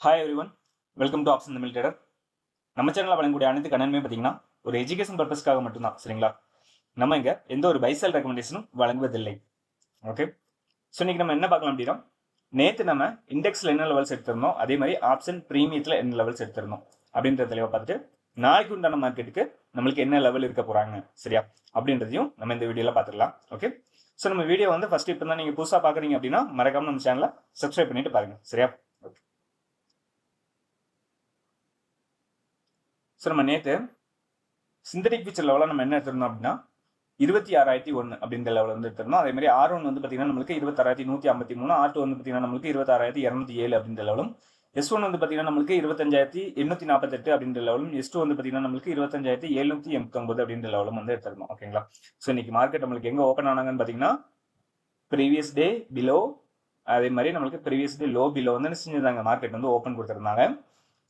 Hi everyone welcome to option Tamil trader நம்ம சேனலில் வழங்கக்கூடிய அனைத்து கண்ணனுமே பார்த்தீங்கன்னா ஒரு எஜுகேஷன் பர்பஸ்க்காக மட்டும்தான் சரிங்களா? நம்ம இங்கே எந்த ஒரு பைசல் ரெக்கமெண்டேஷனும் வழங்குவதில்லை ஓகே ஸோ இன்னைக்கு நம்ம என்ன பார்க்கலாம் அப்படின்னா நேற்று நம்ம இண்டெக்ஸில் என்ன லெவல்ஸ் எடுத்திருந்தோம் அதே மாதிரி ஆப்ஷன் ப்ரீமியத்தில் என்ன லெவல்ஸ் எடுத்திருந்தோம் அப்படின்ற தெளிவாக பார்த்துட்டு நாளைக்கு உண்டான மார்க்கெட்டுக்கு நம்மளுக்கு என்ன லெவல் இருக்க போகிறாங்க சரியா? அப்படின்றதையும் நம்ம இந்த வீடியோவில் பார்த்துக்கலாம் ஓகே ஸோ நம்ம வீடியோ வந்து ஃபஸ்ட்டு இப்போ தான் நீங்கள் புதுசாக பார்க்குறீங்க அப்படின்னா மறக்காமல் நம்ம சேனலை சப்ஸ்கிரைப் பண்ணிட்டு பாருங்க சரியா? ஸோ நம்ம நேற்று சிந்தடிக் ஃபியூச்சர் லெவலில் நம்ம என்ன எடுத்திருந்தோம் அப்படின்னா இருபத்தி ஆறாயிரத்தி ஒன்று அப்படின்ற லெவலில் வந்து எடுத்திருந்தோம். அதே மாதிரி ஆர் ஒன் வந்து பார்த்தீங்கன்னா நம்மளுக்கு இருபத்தாறாயிரத்தி நூற்றி ஐம்பத்தி மூணு ஆர் டூ வந்து பார்த்தீங்கன்னா நம்மளுக்கு இருபத்தாறாயிரத்தி இரநூத்தி ஏழு அப்படின்ற லெவலும் எஸ் ஒன் வந்து பார்த்தீங்கன்னா நம்மளுக்கு இருபத்தஞ்சாயிரத்தி எண்ணூற்றி நாற்பத்தெட்டு அப்படின்ற லெவலும் எஸ் டூ வந்து பார்த்தீங்கன்னா நம்மளுக்கு இருபத்தஞ்சாயிரத்தி எழுநூற்றி எண்பத்தொம்பது அப்படின்ற லெவலும் வந்து எடுத்துருந்தோம். ஓகேங்களா ஸோ இன்னைக்கு மார்க்கெட் நம்மளுக்கு எங்கே ஓப்பன் ஆனாங்கன்னு பார்த்தீங்கன்னா ப்ரீவியஸ் டே பிலோ அதே மாதிரி நம்மளுக்கு ப்ரீவியஸ் டே லோ பிலோ வந்து என்ன செஞ்சிருந்தாங்க? மார்க்கெட் வந்து ஓப்பன் கொடுத்துருந்தாங்க.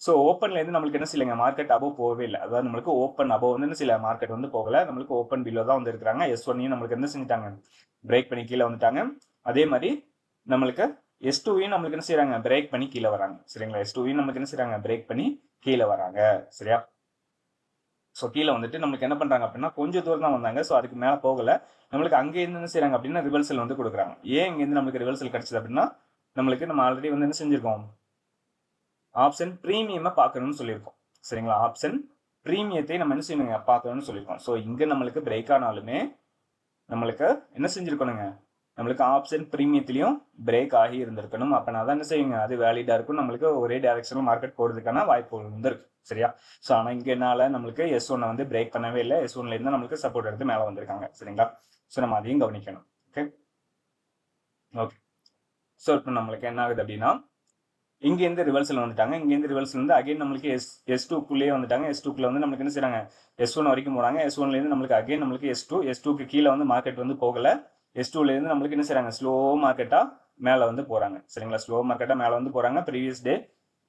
ஸோ ஓப்பன்ல இருந்து நம்மளுக்கு என்ன செய்யலைங்க? மார்க்கெட் அபோவ் போகவே இல்லை. அதாவது நம்மளுக்கு ஓப்பன் அபோவ் வந்து என்ன செய்யல? மார்க்கெட் வந்து போகல. நம்மளுக்கு ஓப்பன் பிலோ தான் வந்து இருக்கிறாங்க எஸ் ஒன்னையும் நம்மளுக்கு என்ன செஞ்சுட்டாங்க? பிரேக் பண்ணி கீழே வந்துட்டாங்க. அதே மாதிரி நம்மளுக்கு எஸ் டூவையும் நம்மளுக்கு என்ன செய்யறாங்க பிரேக் பண்ணி கீழே வராங்க. சரிங்களா? எஸ் டூவையும் நம்மளுக்கு என்ன செய்யறாங்க பிரேக் பண்ணி கீழே வராங்க. சரியா? ஸோ கீழே வந்துட்டு நம்மளுக்கு என்ன பண்றாங்க அப்படின்னா கொஞ்சம் தூரம் தான் வந்தாங்க. ஸோ அதுக்கு மேலே போகல. நம்மளுக்கு அங்கேருந்து என்ன செய்யறாங்க அப்படின்னா ரிவர்சல் வந்து கொடுக்குறாங்க. ஏன் இங்கேருந்து நம்மளுக்கு ரிவர்சல் கிடைச்சது அப்படின்னா நம்மளுக்கு நம்ம ஆல்ரெடி வந்து என்ன செஞ்சிருக்கோம்? ஆப்ஷன் ப்ரீமியமை பார்க்கணும்னு சொல்லியிருக்கோம். சரிங்களா? ஆப்ஷன் ப்ரீமியத்தை நம்ம என்ன செய்யணுங்க? பார்க்கணும்னு சொல்லியிருக்கோம். ஸோ இங்கே நம்மளுக்கு பிரேக் ஆனாலுமே நம்மளுக்கு என்ன செஞ்சுருக்கணுங்க? நம்மளுக்கு ஆப்ஷன் ப்ரீமியத்திலையும் பிரேக் ஆகி இருந்திருக்கணும். அப்போ தான் என்ன செய்யுங்க அது வேலிடாக இருக்கும். நம்மளுக்கு ஒரே டேரக்ஷனில் மார்க்கெட் போகிறதுக்கான வாய்ப்புகள் வந்துருக்கு சரியா? ஸோ ஆனால் இங்கே என்னால் நம்மளுக்கு எஸ் ஒன்னை வந்து பிரேக் பண்ணவே இல்லை. எஸ் ஒன்லேருந்து நம்மளுக்கு சப்போர்ட் எடுத்து மேலே வந்திருக்காங்க. சரிங்களா? ஸோ நம்ம அதையும் கவனிக்கணும். ஓகே ஓகே ஸோ இப்போ நம்மளுக்கு என்ன ஆகுது அப்படின்னா இங்கேருந்து ரிவர்சல் வந்துட்டாங்க. இங்கேருந்து ரிவர்சல் வந்து அகைன் நம்மளுக்கு எஸ் எஸ் டூக்குள்ளேயே வந்துட்டாங்க. எஸ் டூக்குள்ள வந்து நம்மளுக்கு என்ன செய்கிறாங்க எஸ் ஒன் வரைக்கும் போகிறாங்க எஸ் ஒன்லேருந்து நம்மளுக்கு அகைன் நம்மளுக்கு எஸ் டூ எஸ் டூக்கு கீழே வந்து மார்க்கெட் வந்து போகல. எஸ் டூலேருந்து நம்மளுக்கு என்ன செய்கிறாங்க ஸ்லோ மார்க்கெட்டாக மேலே வந்து போகிறாங்க சரிங்களா? ஸ்லோ மார்க்கெட்டாக மேலே வந்து போகிறாங்க ப்ரீவியஸ் டே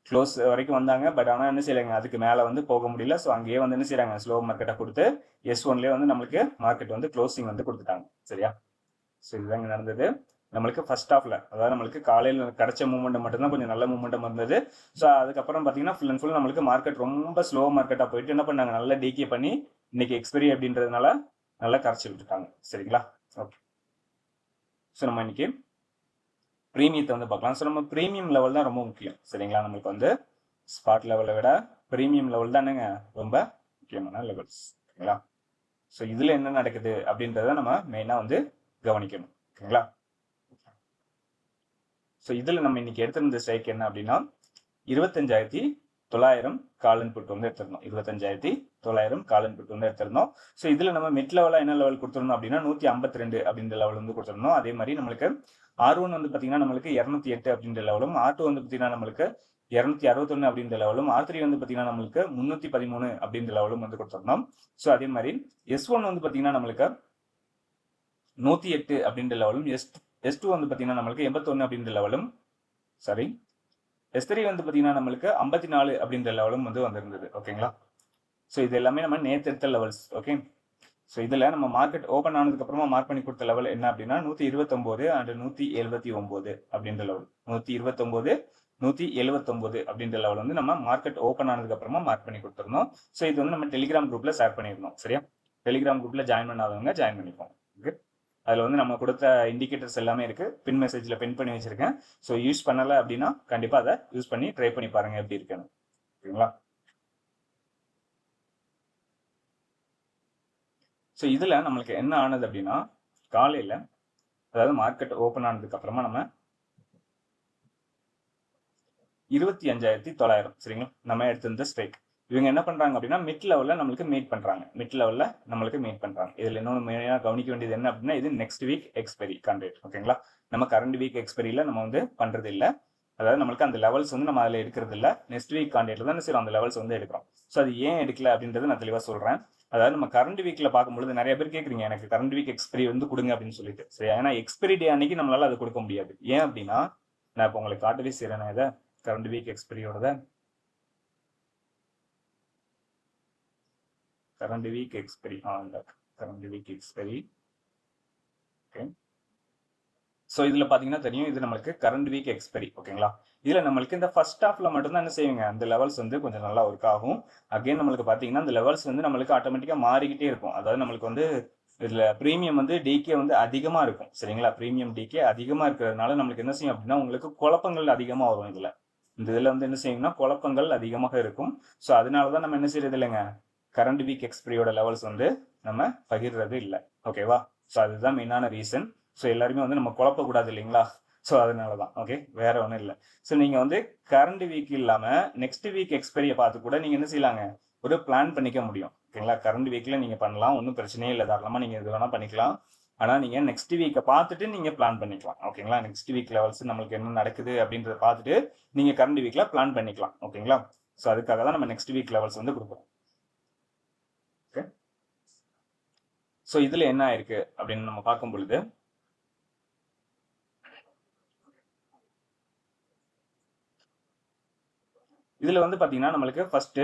க்ளோஸ் வரைக்கும் வந்தாங்க. பட் ஆனால் என்ன செய்யலைங்க? அதுக்கு மேலே வந்து போக முடியல. ஸோ அங்கேயே வந்து என்ன செய்கிறாங்க ஸ்லோ மார்க்கெட்டாக கொடுத்து எஸ் ஒன்லேயே வந்து நம்மளுக்கு மார்க்கெட் வந்து க்ளோசிங் வந்து கொடுத்துட்டாங்க. சரியா? ஸோ இதுதாங்க நடந்தது. நம்மளுக்கு ஃபர்ஸ்ட் ஹாஃப்ல அதாவது நம்மளுக்கு காலையில் கிடைச்ச மூமெண்ட் மட்டும்தான் கொஞ்சம் நல்ல மூமெண்டம் இருந்தது. ஸோ அதுக்கப்புறம் பார்த்தீங்கன்னா ஃபுல் அண்ட் ஃபுல் நம்மளுக்கு மார்க்கெட் ரொம்ப ஸ்லோ மார்க்கெட்டாக போயிட்டு என்ன பண்ணாங்க? நல்லா டிகே பண்ணி இன்னைக்கு எக்ஸ்பெரி அப்படின்றதுனால நல்லா கரைச்சி விட்டுட்டாங்க. சரிங்களா? ஓகே ஸோ நம்ம இன்னைக்கு ப்ரீமியத்தை வந்து பார்க்கலாம். ஸோ நம்ம ப்ரீமியம் லெவல் தான் ரொம்ப முக்கியம். சரிங்களா? நம்மளுக்கு வந்து ஸ்பாட் லெவலை விட ப்ரீமியம் லெவல் தானேங்க ரொம்ப முக்கியமான லெவல்ஸ் ஓகேங்களா ஸோ இதில் என்ன நடக்குது அப்படின்றத நம்ம மெயினாக வந்து கவனிக்கணும். ஓகேங்களா ஸோ இதில் நம்ம இன்னைக்கு எடுத்திருந்த ஸ்ட்ரைக் என்ன அப்படின்னா இருபத்தஞ்சாயிரத்தி தொள்ளாயிரம் காலன் புட்டு வந்து எடுத்திருந்தோம். இருபத்தஞ்சாயிரத்தி தொள்ளாயிரம் காலன் புட்டு வந்து எடுத்திருந்தோம். ஸோ இதில் நம்ம மிட் லெவலாக என்ன லெவல் கொடுத்துருந்தோம் அப்படின்னா நூற்றி ஐம்பத்தி ரெண்டு அப்படின்ற லெவல் வந்து கொடுத்துருந்தோம். அதே மாதிரி நம்மளுக்கு ஆர் ஒன் வந்து பார்த்தீங்கன்னா நம்மளுக்கு இரநூத்தி எட்டு அப்படின்ற லெவலும் ஆர் டூ வந்து பார்த்தீங்கன்னா நம்மளுக்கு இரநூத்தி அறுபத்தொன்னு அப்படின்ற லெவலும் ஆர் த்ரீ வந்து பார்த்தீங்கன்னா நம்மளுக்கு முந்நூற்றி பதிமூணு அப்படின்ற லெவலும் வந்து கொடுத்துருந்தோம். ஸோ அதே மாதிரி எஸ் ஒன் வந்து பார்த்தீங்கன்னா நம்மளுக்கு நூற்றி எட்டு அப்படின்ற லெவலும் எஸ் எஸ் டூ வந்து பார்த்தீங்கன்னா நம்மளுக்கு எண்பத்தொன்று அப்படின்ற லெவலும் சாரி எஸ் த்ரீ வந்து பார்த்தீங்கன்னா நம்மளுக்கு ஐம்பத்தி நாலு அப்படின்ற லெவலும் வந்து வந்திருந்தது ஓகேங்களா ஸோ இது எல்லாமே நம்ம நேற்று எடுத்த லெவல்ஸ் ஓகே ஸோ இதில் நம்ம மார்க்கெட் ஓப்பன் ஆனதுக்கப்புறமா மார்க் பண்ணி கொடுத்த லெவல் என்ன அப்படின்னா நூற்றி இருபத்தொம்போது அண்ட் நூற்றி எழுபத்தி ஒம்பது அப்படின்ற லெவல் நூற்றி இருபத்தொம்போது நூற்றி எழுபத்தொம்போது அப்படின்ற லெவல் வந்து நம்ம மார்க்கெட் ஓப்பன் ஆனதுக்கப்புறமா மார்க் பண்ணி கொடுத்துருந்தோம். ஸோ இது வந்து நம்ம டெலிகிராம் குரூப்பில் ஷேர் பண்ணியிருந்தோம் சரியா? டெலிகிராம் குரூப்பில் ஜாயின் பண்ணாதவங்க ஜாயின் பண்ணிப்போம் ஓகே அதில் வந்து நம்ம கொடுத்த இண்டிகேட்டர்ஸ் எல்லாமே இருக்குது பின் மெசேஜில் பின் பண்ணி வச்சுருக்கேன். ஸோ யூஸ் பண்ணலை அப்படின்னா கண்டிப்பாக அதை யூஸ் பண்ணி ட்ரை பண்ணி பாருங்கள் எப்படி இருக்குன்னு. ஓகேங்களா ஸோ இதில் நம்மளுக்கு என்ன ஆனது அப்படின்னா காலையில் அதாவது மார்க்கெட் ஓப்பன் ஆனதுக்கு அப்புறமா நம்ம இருபத்தி அஞ்சாயிரத்தி தொள்ளாயிரம் சரிங்களா? நம்ம எடுத்திருந்த ஸ்ட்ரைக் இவங்க என்ன பண்ணுறாங்க அப்படின்னா மிட் லெவலில் நம்மளுக்கு மீட் பண்ணுறாங்க மிட் லெவலில் நம்மளுக்கு மீட் பண்ணுறாங்க இதில் இன்னொன்று மெயினாக கவனிக்க வேண்டியது என்ன அப்படின்னா இது நெக்ஸ்ட் வீக் எக்ஸ்பெரி கான்ட்ரேட் ஓகேங்களா நம்ம கரண்ட் வீக் எக்ஸ்பெரியில் நம்ம வந்து பண்ணுறது இல்லை. அதாவது நம்மளுக்கு அந்த லெவல்ஸ் வந்து நம்ம அதில் எடுக்கிறது இல்லை. நெக்ஸ்ட் வீக் கான்ட்ரேட்ல தான் சரி அந்த லெவல்ஸ் வந்து எடுக்கிறோம். ஸோ அது ஏன் எடுக்கல அப்படின்றது நான் தெளிவாக சொல்கிறேன் அதாவது நம்ம கரண்ட் வீக்கில் பார்க்கும்பொழுது நிறைய பேர் கேட்குறீங்க எனக்கு கரண்ட் வீக் எக்ஸ்பெரி வந்து கொடுங்க அப்படின்னு சொல்லிட்டு. சரி ஏன்னா எக்ஸ்பெரி டே அன்னைக்கு நம்மளால அதை கொடுக்க முடியாது. ஏன் அப்படின்னா நான் இப்போ உங்களுக்கு காட்டவே செய்கிறேன் இதை கரண்ட் வீக் எக்ஸ்பெரியோட current week expiry. Ah, On the current week expiry. Okay. So இதில் பார்த்தீங்கன்னா தெரியும் இது நம்மளுக்கு கரண்ட் வீக் எக்ஸ்பெரி ஓகேங்களா இதுல நம்மளுக்கு இந்த ஃபர்ஸ்ட் ஹாஃப்ல மட்டும் தான் என்ன செய்வீங்க? அந்த லெவல்ஸ் வந்து கொஞ்சம் நல்லா ஒர்க் ஆகும். அகைன் நம்மளுக்கு பாத்தீங்கன்னா அந்த லெவல்ஸ் வந்து நம்மளுக்கு ஆட்டோமேட்டிக்கா மாறிக்கிட்டே இருக்கும். அதாவது நம்மளுக்கு வந்து இதுல ப்ரீமியம் வந்து டிகே வந்து அதிகமா இருக்கும். சரிங்களா? ப்ரீமியம் டிகே அதிகமா இருக்கிறதுனால நம்மளுக்கு என்ன செய்யும் அப்படின்னா உங்களுக்கு குழப்பங்கள் அதிகமா வரும் இதுல. இந்த இதுல வந்து என்ன செய்யும்னா குழப்பங்கள் அதிகமாக இருக்கும். ஸோ அதனால தான் நம்ம என்ன செய்யறது இல்லைங்க? கரண்ட் வீக் எக்ஸ்பிரியோட லெவல்ஸ் வந்து நம்ம பகிர்றது இல்லை. ஓகேவா ஸோ அதுதான் மெயினான ரீசன் ஸோ எல்லாருமே வந்து நம்ம குழப்பக்கூடாது இல்லைங்களா? ஸோ அதனால தான் ஓகே வேற ஒன்றும் இல்லை. ஸோ நீங்கள் வந்து கரண்ட் வீக் இல்லாமல் நெக்ஸ்ட் வீக் எக்ஸ்பெரியை பார்த்து கூட நீங்கள் என்ன செய்யலாங்க? ஒரு பிளான் பண்ணிக்க முடியும். ஓகேங்களா கரண்ட் வீக்கில் நீங்கள் பண்ணலாம். ஒன்றும் பிரச்சனையே இல்லை. தாராளமாக நீங்கள் இது வேணால் பண்ணிக்கலாம். ஆனால் நீங்கள் நெக்ஸ்ட் வீக்கை பார்த்துட்டு நீங்கள் பிளான் பண்ணிக்கலாம். ஓகேங்களா நெக்ஸ்ட் வீக் லெவல்ஸ் நம்மளுக்கு என்ன நடக்குது அப்படின்றத பார்த்துட்டு நீங்கள் கரண்ட் வீக்கில் பிளான் பண்ணிக்கலாம். ஓகேங்களா ஸோ அதுக்காக தான் நம்ம நெக்ஸ்ட் வீக் லெவல்ஸ் வந்து கொடுக்குறோம் ஓகே ஸோ இதில் என்ன ஆயிருக்கு அப்படின்னு நம்ம பார்க்கும் பொழுது இதில் வந்து பார்த்தீங்கன்னா நம்மளுக்கு ஃபஸ்ட்டு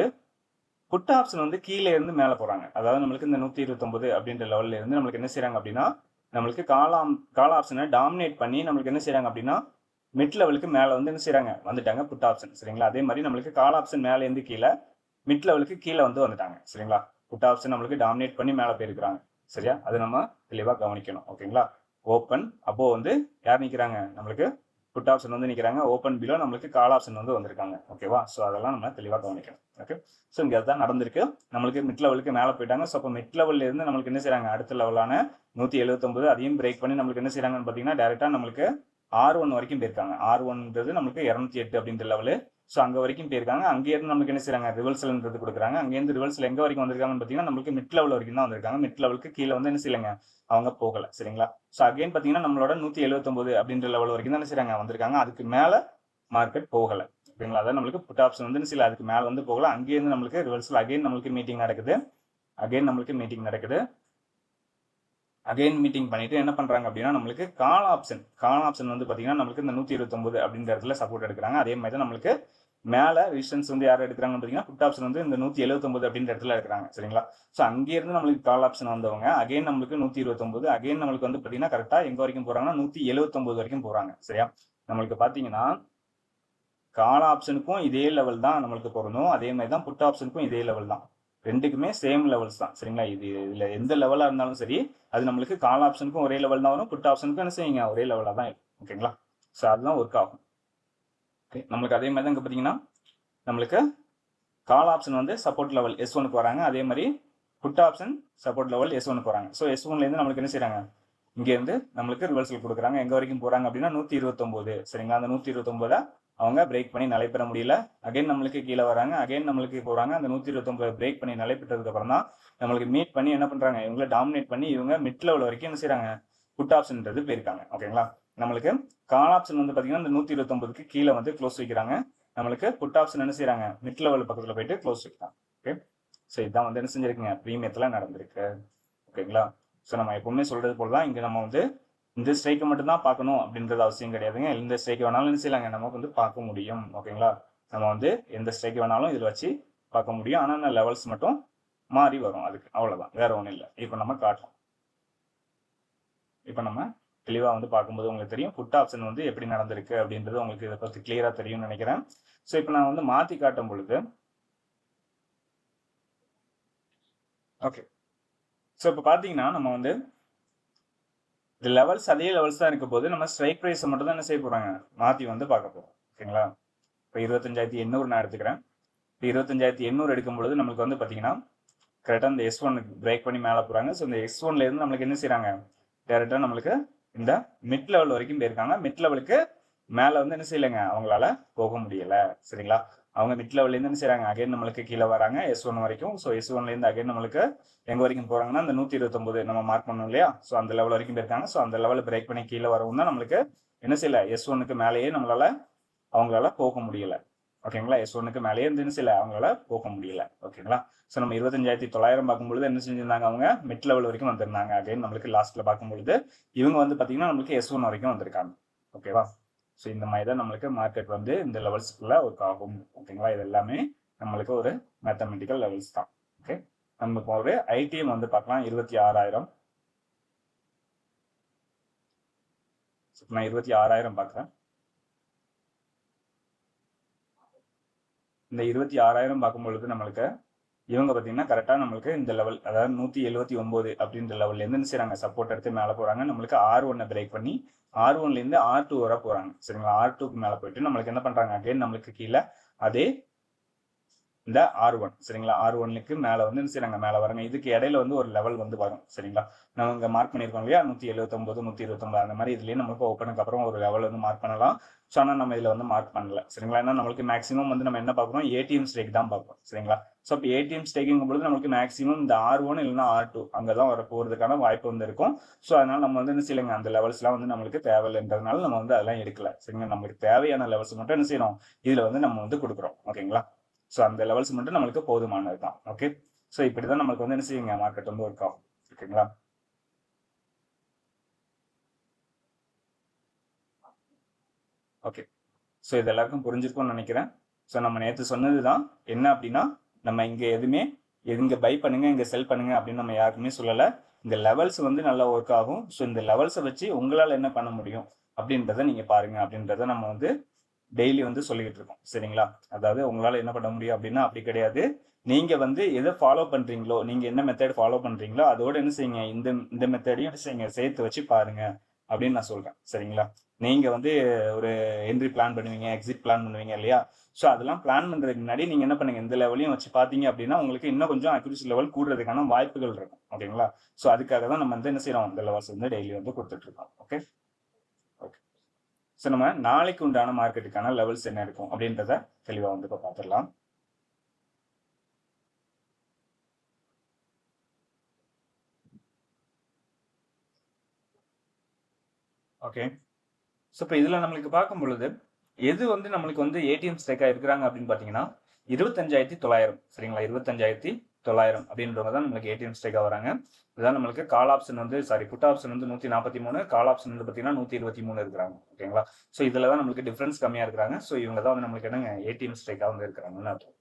புட் ஆப்ஷன் வந்து கீழே இருந்து மேலே போகிறாங்க அதாவது நம்மளுக்கு இந்த நூற்றி இருபத்தொம்பது அப்படின்ற லெவலில் இருந்து நம்மளுக்கு என்ன செய்கிறாங்க அப்படின்னா நம்மளுக்கு காலாம் கால ஆப்ஷனை டாமினேட் பண்ணி நம்மளுக்கு என்ன செய்கிறாங்க அப்படின்னா மிட் லெவலுக்கு மேலே வந்து என்ன செய்கிறாங்க வந்துட்டாங்க புட் ஆப்ஷன் சரிங்களா? அதே மாதிரி நம்மளுக்கு கால் ஆப்ஷன் மேலேருந்து கீழே மிட் லெவலுக்கு கீழே வந்து வந்துட்டாங்க. சரிங்களா? புட் ஆப்ஷன் நம்மளுக்கு டாமினேட் பண்ணி மேலே போயிருக்கிறாங்க. சரியா? அது நம்ம தெளிவாக கவனிக்கணும். ஓகேங்களா? ஓப்பன் அப்போ வந்து யார் நிற்கிறாங்க நம்மளுக்கு புட் ஆப்ஷன் வந்து நிற்கிறாங்க ஓப்பன் பிலோ நம்மளுக்கு கால் ஆப்ஷன் வந்து வந்திருக்காங்க. ஓகேவா ஸோ அதெல்லாம் நம்ம தெளிவாக கவனிக்கணும். ஓகே ஸோ இங்கே அதுதான் நடந்திருக்கு. நம்மளுக்கு மிட் லெவலுக்கு மேலே போயிட்டாங்க. ஸோ அப்போ மிட் லெவல்லேருந்து நம்மளுக்கு என்ன செய்கிறாங்க அடுத்த லெவலான நூற்றி எழுபத்தொம்பது அதையும் பிரேக் பண்ணி நம்மளுக்கு என்ன செய்கிறாங்கன்னு பார்த்தீங்கன்னா டேரெக்டாக நம்மளுக்கு ஆர் ஒன் வரைக்கும் போயிருக்காங்க. ஆர் ஒன்றது நம்மளுக்கு இரநூத்தி எட்டு அப்படின்ற லெவலு ஸோ அங்கே வரைக்கும் போயிருக்காங்க. அங்கேருந்து நமக்கு என்ன செய்றாங்க? ரிவர்சல்ன்றது கொடுக்குறாங்க. அங்கேருந்து ரிவர்சல் எங்கே வரைக்கும் வந்திருக்காங்கன்னு பார்த்தீங்கன்னா நம்மளுக்கு மிட் லெவல் வரைக்கும் தான் வந்திருக்காங்க. மிட் லெவலுக்கு கீழே வந்து என்ன செய்யலைங்க? அவங்க போகல. சரிங்களா? ஸோ அகைன் பார்த்தீங்கன்னா நம்மளோட நூற்றி எழுபத்தொம்போது அப்படின்ற லெவல் வரைக்கும் தான் என்ன செய்யறாங்க வந்திருக்காங்க. அதுக்கு மேலே மார்க்கெட் போகலை. ஓகேங்களா அதான் நம்மளுக்கு புட் ஆப்ஷன் வந்து சில அதுக்கு மேலே வந்து போகல. அங்கேருந்து நம்மளுக்கு ரிவர்சல் அகைன் நம்மளுக்கு மீட்டிங் நடக்குது. அகைன் நம்மளுக்கு மீட்டிங் நடக்குது. அகைன் மீட்டிங் பண்ணிட்டு என்ன பண்றாங்க அப்படின்னா நம்மளுக்கு கால் ஆப்ஷன் கால் ஆப்ஷன் வந்து பாத்தீங்கன்னா நம்மளுக்கு இந்த நூத்தி இருபத்தொன்பது அப்படின்ற இடத்துல சப்போர்ட் எடுக்கிறாங்க. அதே மாதிரி தான் நம்மளுக்கு மேலே ரிசன்ஸ் வந்து யார் எடுக்கிறாங்கன்னு பாத்தீங்கன்னா புட் ஆப்ஷன் வந்து இந்த நூற்றி எழுபத்தொம்பது அப்படின்ற இடத்துல எடுக்கிறாங்க சரிங்களா? ஸோ அங்கேருந்து நம்மளுக்கு கால் ஆப்ஷன் வந்தவங்க அகைன் நம்மளுக்கு நூற்றி இருபத்தொம்பது அகைன் நம்மளுக்கு வந்து பார்த்தீங்கன்னா கரெக்டாக எங்கே வரைக்கும் போகிறாங்கன்னா நூற்றி எழுபத்தொம்பது வரைக்கும் போகிறாங்க சரியா? நம்மளுக்கு பார்த்தீங்கன்னா கால் ஆப்ஷனுக்கும் இதே லெவல் தான் நம்மளுக்கு பொருந்தும். அதே மாதிரி தான் புட் ஆப்ஷனுக்கும் இதே லெவல் தான். ரெண்டுக்குமே சேம் லெவல்ஸ் தான் சரிங்களா? இது இதில் எந்த லெவலாக இருந்தாலும் சரி அது நம்மளுக்கு கால் ஆப்ஷனுக்கும் ஒரே லெவல் தான் வரும் புட் ஆப்ஷனுக்கும் என்ன செய்யுங்க? ஒரே லெவலாக தான் இருக்கும் ஓகேங்களா? ஸோ அதுதான் ஒர்க் ஆகும். ஓகே நம்மளுக்கு அதே மாதிரி தான் இங்கே பார்த்தீங்கன்னா நம்மளுக்கு கால் ஆப்ஷன் வந்து சப்போர்ட் லெவல் எஸ் ஒனுக்கு வராங்க. அதே மாதிரி put option support level S ஒனுக்கு வராங்க. ஸோ எஸ் ஒன்லேருந்து நம்மளுக்கு என்ன செய்கிறாங்க இங்கேருந்து நம்மளுக்கு ரிவர்சல் கொடுக்குறாங்க. எங்கே வரைக்கும் போகிறாங்க அப்படின்னா நூற்றி இருபத்தொம்போது. சரிங்களா? அந்த நூற்றி இருபத்தொம்போதை அவங்க பிரேக் பண்ணி நிலை பெற முடியல. அகைன் நம்மளுக்கு கீழே வராங்க. அகைன் நம்மளுக்கு போகிறாங்க அந்த நூற்றி இருபத்தொம்பது பிரேக் பண்ணி நிலை அப்புறம் தான் நம்மளுக்கு மீட் பண்ணி என்ன பண்ணுறாங்க இவங்கள டாமினேட் பண்ணி இவங்க மிட் லெவல் வரைக்கும் என்ன செய்கிறாங்க புட் ஆப்ஷன்ன்றது போயிருக்காங்க. ஓகேங்களா நம்மளுக்கு கால் ஆப்ஷன் வந்து பார்த்தீங்கன்னா இந்த நூற்றி இருபத்தொம்பதுக்கு கீழே வந்து க்ளோஸ் வைக்கிறாங்க. நம்மளுக்கு புட் ஆப்ஷன் என்ன செய்கிறாங்க மிட் லெவல் பக்கத்தில் போயிட்டு க்ளோஸ் வைக்கிறாங்க. ஓகே ஸோ இதுதான் வந்து என்ன செஞ்சிருக்குங்க? ப்ரீமியத்தில் நடந்திருக்கு. ஓகேங்களா ஸோ நம்ம எப்பவுமே சொல்றது போல தான் இங்கே நம்ம வந்து இந்த ஸ்ட்ரைக்கை மட்டும் தான் பார்க்கணும் அப்படின்றது அவசியம் கிடையாதுங்க. எந்த ஸ்ட்ரைக் வேணாலும் என்ன செய்யலாங்க? நம்ம வந்து பார்க்க முடியும். ஓகேங்களா நம்ம வந்து எந்த ஸ்ட்ரைக் வேணாலும் இதில் வச்சு பார்க்க முடியும். ஆனால் லெவல்ஸ் மட்டும் மாறி வரும் அதுக்கு. அவ்வளோதான் வேற ஒன்றும் இல்லை. இப்போ நம்ம காட்டலாம். இப்போ நம்ம தெளிவாக வந்து பார்க்கும்போது உங்களுக்கு தெரியும். ஃபுட் ஆப்ஷன் வந்து எப்படி நடந்திருக்கு அப்படின்றது உங்களுக்கு இதை பற்றி கிளியராக தெரியும்னு நினைக்கிறேன். ஸோ இப்போ நான் வந்து மாற்றி காட்டும் பொழுது ஓகே ஸோ இப்போ பார்த்தீங்கன்னா நம்ம வந்து இது லெவல்ஸ் அதே லெவல்ஸ் தான் இருக்க போது நம்ம ஸ்ட்ரைக் ப்ரைஸை மட்டும் தான் என்ன செய்ய போகிறாங்க மாற்றி வந்து பார்க்க போகிறோம் ஓகேங்களா இப்போ இருபத்தஞ்சாயிரத்தி எண்ணூறு நான் எடுத்துக்கிறேன். இப்போ இருபத்தஞ்சாயிரத்தி எண்ணூறு எடுக்கும் பொழுது நம்மளுக்கு வந்து பார்த்தீங்கன்னா கரெக்டாக இந்த எஸ் ஒனுக்கு பிரேக் பண்ணி மேலே போகிறாங்க ஸோ இந்த எஸ் ஒன்லேருந்து நம்மளுக்கு என்ன செய்கிறாங்க டேரெக்டாக நம்மளுக்கு இந்த மிட் லெவல் வரைக்கும் போயிருக்காங்க. மிட் லெவலுக்கு மேலே வந்து என்ன செய்யலைங்க? அவங்களால போக முடியல. சரிங்களா? அவங்க மிட் லெவல்லேருந்து என்ன செய்கிறாங்க அகைன் நம்மளுக்கு கீழே வராங்க. எஸ் ஒன் வரைக்கும். ஸோ எஸ் ஒன்லேருந்து அகைன் நம்மளுக்கு எங்கே வரைக்கும் போகிறாங்கன்னா அந்த நூற்றி இருபத்தொம்போது நம்ம மார்க் பண்ணோம் இல்லையா? ஸோ அந்த லெவல் வரைக்கும் போயிருக்காங்க. ஸோ அந்த லெவலில் பிரேக் பண்ணி கீழே வரவும் தான் நம்மளுக்கு என்ன செய்யல? எஸ் ஒனுக்கு மேலேயே நம்மளால அவங்களால போக முடியல. ஓகேங்களா? எஸ் ஒனுக்கு மேலேயே இருந்து என்ன அவங்களால போக முடியல. ஓகேங்களா? ஸோ நம்ம இருபத்தஞ்சாயிரத்தி தொள்ளாயிரம் பார்க்கும்பொழுது என்ன செஞ்சிருந்தாங்க அவங்க? மிட் லெவல் வரைக்கும் வந்திருந்தாங்க அகைன் நம்மளுக்கு லாஸ்ட்டில் பார்க்கும்பொழுது இவங்க வந்து பார்த்தீங்கன்னா நம்மளுக்கு எஸ் ஒன் வரைக்கும் வந்திருக்காங்க. ஓகேவா? ஸோ இந்த மாதிரி தான் நம்மளுக்கு மார்க்கெட் வந்து இந்த லெவல்ஸ்க்குள்ள ஒர்க் ஆகும். ஓகேங்களா? இது எல்லாமே நம்மளுக்கு ஒரு மேத்தமெட்டிக்கல் லெவல்ஸ் தான். ஓகே நம்ம இப்போ ஒரு ஐடிஎம் வந்து பார்க்கலாம். இருபத்தி ஆறாயிரம். நான் இருபத்தி ஆறாயிரம் பார்க்குறேன். இந்த இருபத்தி ஆறாயிரம் பார்க்கும் பொழுது நம்மளுக்கு இவங்க பார்த்தீங்கன்னா கரெக்டாக நம்மளுக்கு இந்த லெவல் அதாவது நூற்றி எழுபத்தி ஒம்பது அப்படின்ற லெவல்லேருந்து என்ன செய்கிறாங்க சப்போர்ட் எடுத்து மேலே போகிறாங்க நம்மளுக்கு ஆர் ஒன்னை பிரேக் பண்ணி ஆர் ஒன்லேருந்து ஆர் டூ வர போகிறாங்க சரிங்களா? ஆர் டூக்கு மேலே போயிட்டு நம்மளுக்கு என்ன பண்ணுறாங்க அகைன் நம்மளுக்கு கீழே அதே இந்த ஆர் ஒன் சரிங்களா? ஆர் ஒன்னுக்கு மேலே வந்து சரி நாங்கள் மேலே வராங்க இதுக்கு இடையில வந்து ஒரு லெவல் வந்து வரும் சரிங்களா? நம்ம இங்கே மார்க் பண்ணியிருக்கோம் இல்லையா? நூற்றி எழுபத்தொம்பது நூற்றி இருபத்தொம்பது அந்த மாதிரி இதுலேயே நம்மளுக்கு ஓப்பனுக்கு அப்புறம் ஒரு லெவல் வந்து மார்க் பண்ணலாம். ஸோ ஆனால் நம்ம இதில் வந்து மார்க் பண்ணல சரிங்களா? ஏன்னா நம்மளுக்கு மேக்ஸிமம் வந்து நம்ம என்ன பார்க்குறோம்? ஏடிஎம் ஸ்டேக் தான் பார்ப்போம் சரிங்களா? ஸோ இப்போ ஏடிஎம் ஸ்டேக்கிங் பொழுது நம்மளுக்கு மேக்ஸிமம் இந்த ஆர் ஒன் இல்லைன்னா ஆர் டூ அங்கே தான் வர போகிறதுக்கான வாய்ப்பு வந்து இருக்கும். ஸோ அதனால் நம்ம வந்து என்ன செய்யலைங்க? அந்த லெவல்ஸ்லாம் வந்து நம்மளுக்கு தேவையில்லைன்றதுனால நம்ம வந்து அதெல்லாம் எடுக்கல சரிங்களா? நம்மளுக்கு தேவையான லெவல்ஸ் மட்டும் என்ன செய்யணும் இதில் வந்து நம்ம வந்து கொடுக்குறோம் ஓகேங்களா ஸோ அந்த லெவல்ஸ் மட்டும் நம்மளுக்கு போதுமானது தான் ஓகே ஸோ இப்படி தான் நம்மளுக்கு வந்து என்ன செய்யுங்க? மார்க்கெட் வந்து ஒர்க் ஆகும். ஓகேங்களா? ஓகே ஸோ இது எல்லாருக்கும் புரிஞ்சிருக்கும்னு நினைக்கிறேன். ஸோ நம்ம நேற்று சொன்னது தான் என்ன அப்படின்னா நம்ம இங்கே எதுவுமே இங்கே பை பண்ணுங்க இங்கே செல் பண்ணுங்க அப்படின்னு நம்ம யாருக்குமே சொல்லலை. இந்த லெவல்ஸ் வந்து நல்லா ஒர்க் ஆகும். ஸோ இந்த லெவல்ஸை வச்சு உங்களால் என்ன பண்ண முடியும் அப்படின்றத நீங்கள் பாருங்க அப்படின்றத நம்ம வந்து டெய்லி வந்து சொல்லிக்கிட்டு இருக்கோம். சரிங்களா? அதாவது உங்களால் என்ன பண்ண முடியும் அப்படின்னா அப்படி கிடையாது. நீங்கள் வந்து எதை ஃபாலோ பண்ணுறீங்களோ நீங்கள் என்ன மெத்தட் ஃபாலோ பண்ணுறீங்களோ அதோட என்ன செய்யுங்க. இந்த இந்த மெத்தடையும் என்ன செய்யுங்க. சேர்த்து வச்சு பாருங்கள் அப்படின்னு நான் சொல்கிறேன் சரிங்களா? நீங்கள் வந்து ஒரு என்ட்ரி பிளான் பண்ணுவீங்க எக்ஸிட் பிளான் பண்ணுவீங்க இல்லையா? ஸோ அதெல்லாம் பிளான் பண்ணுறதுக்கு முன்னாடி நீங்கள் என்ன பண்ணுங்கள் இந்த லெவலையும் வச்சு பார்த்தீங்க அப்படின்னா உங்களுக்கு இன்னும் கொஞ்சம் அக்யூரசி லெவல் கூடுறதுக்கான வாய்ப்புகள் இருக்கும். ஓகேங்களா? ஸோ அதுக்காக தான் நம்ம வந்து என்ன செய்கிறோம் இந்த லெவல்ஸ் வந்து டெய்லி வந்து கொடுத்துட்ருக்கோம் ஓகே ஸோ நம்ம நாளைக்கு உண்டான மார்க்கெட்டுக்கான லெவல்ஸ் என்ன இருக்கும் அப்படின்றத தெளிவாக வந்து இப்போ பார்த்துடலாம் ஓகே ஸோ இப்போ இதில் நம்மளுக்கு பார்க்கும் பொழுது எது வந்து நம்மளுக்கு வந்து ஏடிஎம் ஸ்டேக்காக இருக்கிறாங்க அப்படின்னு பார்த்தீங்கன்னா இருபத்தஞ்சாயிரத்தி தொள்ளாயிரம். சரிங்களா? இருபத்தஞ்சாயிரத்தி தொள்ளாயிரம் அப்படின்றவங்க தான் நம்மளுக்கு ஏடிஎம் ஸ்டேக்காக வராங்க. இதுதான் நம்மளுக்கு கால் ஆப்ஷன் வந்து சாரி புட் ஆப்ஷன் வந்து நூற்றி நாற்பத்தி மூணு கால் ஆப்ஷன் வந்து பார்த்தீங்கன்னா நூற்றி இருபத்தி மூணு இருக்கிறாங்க. ஓகேங்களா ஸோ இதில் தான் நம்மளுக்கு டிஃப்ரென்ஸ் கம்மியாக இருக்கிறாங்க. ஸோ இவங்க தான் வந்து நம்மளுக்கு என்னங்க ஏடிஎம் ஸ்டேக்காக வந்து இருக்கிறாங்கன்னு அர்த்தம்.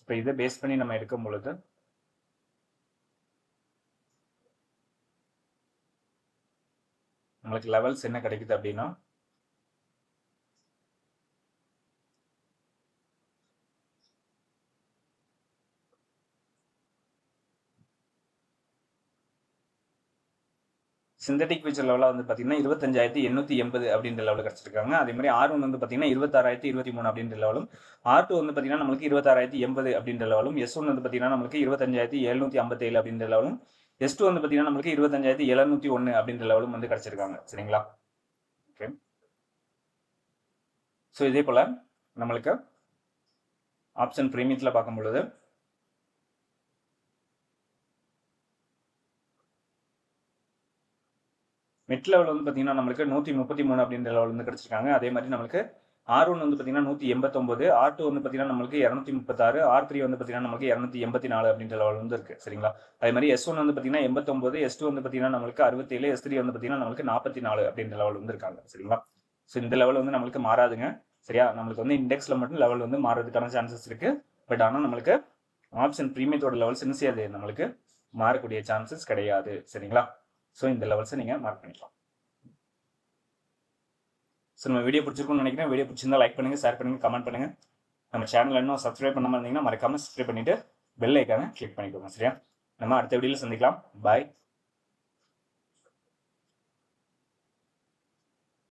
இப்போ இதை பேஸ் பண்ணி நம்ம எடுக்கும் பொழுது நம்மளுக்கு லெவல்ஸ் என்ன கிடைக்குது அப்படின்னா சிந்தட்டிக் ஃபியூச்சர் லெவலில் வந்து பார்த்தீங்கன்னா இருபத்தஞ்சாயிரத்தி எண்ணூற்றி எண்பது அப்படின்ற லெவலில் கிடச்சிருக்காங்க. அதே மாதிரி ஆர் ஒன் வந்து பார்த்தீங்கன்னா இருபத்தாறாயிரத்தி இருபத்தி மூணு அப்படின்ற லெவலும் ஆர் டூ வந்து பார்த்தீங்கன்னா நம்மளுக்கு இருபத்தாறாயிரத்தி எண்பது அப்படின்ற லெவலும் எஸ் ஒன் வந்து பார்த்தீங்கன்னா நம்மளுக்கு இருபத்தஞ்சாயிரத்தி எழுநூற்றி ஐம்பத்தேழு அப்படின்ற லெவலும் எஸ் டூ வந்து பார்த்தீங்கன்னா நம்மளுக்கு இருபத்தஞ்சாயிரத்தி எழுநூற்றி ஒன்று அப்படின்ற லெவலும் வந்து கிடச்சிருக்காங்க. சரிங்களா? ஓகே ஸோ இதே போல் நம்மளுக்கு ஆப்ஷன் ப்ரீமியத்தில் பார்க்கும் மெட் லெவல் வந்து பார்த்தீங்கன்னா நம்மளுக்கு நூற்றி முப்பத்தி மூணு அப்படின்ற லெவல் வந்து கிடச்சிருக்காங்க. அதே மாதிரி நம்மளுக்கு ஆர் ஒன் வந்து பார்த்தீங்கன்னா நூற்றி எண்பத்தொம்பது ஆர் டூ வந்து பார்த்தீங்கன்னா நம்மளுக்கு இரநூத்தி முப்பத்தாறு ஆர் த்ரீ வந்து பார்த்தீங்கன்னா நம்மளுக்கு இரநூத்தி எண்பத்தி நாலு அப்படின்ற லெவல் வந்து இருக்குது சரிங்களா? அதே மாதிரி எஸ் ஒன் வந்து பார்த்தீங்கன்னா எண்பத்தொம்பது எஸ் டூ வந்து பார்த்தீங்கன்னா நம்மளுக்கு அறுபத்தேழு எஸ் த்ரீ வந்து பார்த்தீங்கன்னா நம்மளுக்கு நாற்பத்தி நாலு அப்படின்ற லெவல் வந்து இருக்காங்க. சரிங்களா? ஸோ இந்த லெவல் வந்து நம்மளுக்கு மாறாதுங்க. சரியா? நம்மளுக்கு வந்து இண்டெக்ஸில் மட்டும் லெவல் வந்து மாறதுக்கான சான்சஸ் இருக்குது பட் ஆனால் நம்மளுக்கு ஆப்ஷன் ப்ரீமியத்தோட லெவல்ஸ் என்ன செய்யாது நம்மளுக்கு மாறக்கூடிய சான்சஸ் கிடையாது. சரிங்களா? ஸோ இந்த லெவல்ஸை நீங்கள் மார்க் பண்ணிக்கலாம். ஸோ நம்ம வீடியோ பிடிச்சிருக்கும்னு நினைக்கிறேன். வீடியோ பிடிச்சிருந்தா லைக் பண்ணுங்கள் ஷேர் பண்ணுங்கள் கமெண்ட் பண்ணுங்கள் நம்ம சேனல் இன்னும் சப்ஸ்கிரைப் பண்ணாமல் இருந்தீங்கன்னா மறக்காமல் சப்ஸ்கிரைப் பண்ணிவிட்டு பெல் ஐக்கான கிளிக் பண்ணிக்கோங்க சரியா? நம்ம அடுத்த வீடியோவில் சந்திக்கலாம். பாய்